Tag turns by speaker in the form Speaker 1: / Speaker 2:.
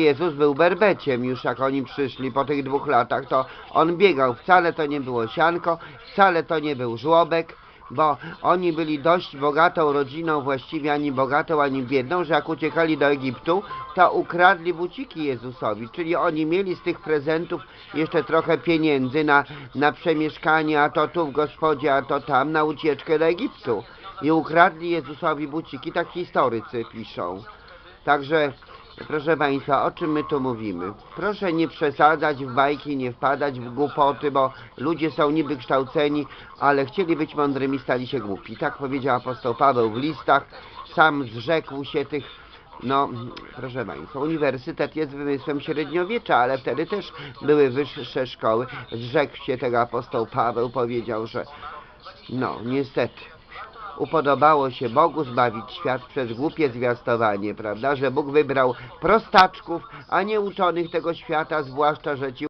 Speaker 1: Jezus był berbeciem już jak oni przyszli po tych dwóch latach, to on biegał, wcale to nie było sianko, wcale to nie był żłobek, bo oni byli dość bogatą rodziną, właściwie ani bogatą, ani biedną, że jak uciekali do Egiptu, to ukradli buciki Jezusowi, czyli oni mieli z tych prezentów jeszcze trochę pieniędzy na, na przemieszkanie, a to tu w gospodzie, a to tam, na ucieczkę do Egiptu. I ukradli Jezusowi buciki, tak historycy piszą. Także, proszę Państwa, o czym my tu mówimy? Proszę nie przesadzać w bajki, nie wpadać w głupoty, bo ludzie są niby kształceni, ale chcieli być mądrymi, stali się głupi. Tak powiedział apostoł Paweł w listach, sam zrzekł się tych no, proszę Państwa, uniwersytet jest wymysłem średniowiecza, ale wtedy też były wyższe szkoły. Zrzekł się tego apostoł Paweł, powiedział, że no, niestety, upodobało się Bogu zbawić świat przez głupie zwiastowanie, prawda? Że Bóg wybrał prostaczków, a nie uczonych tego świata, zwłaszcza, że ci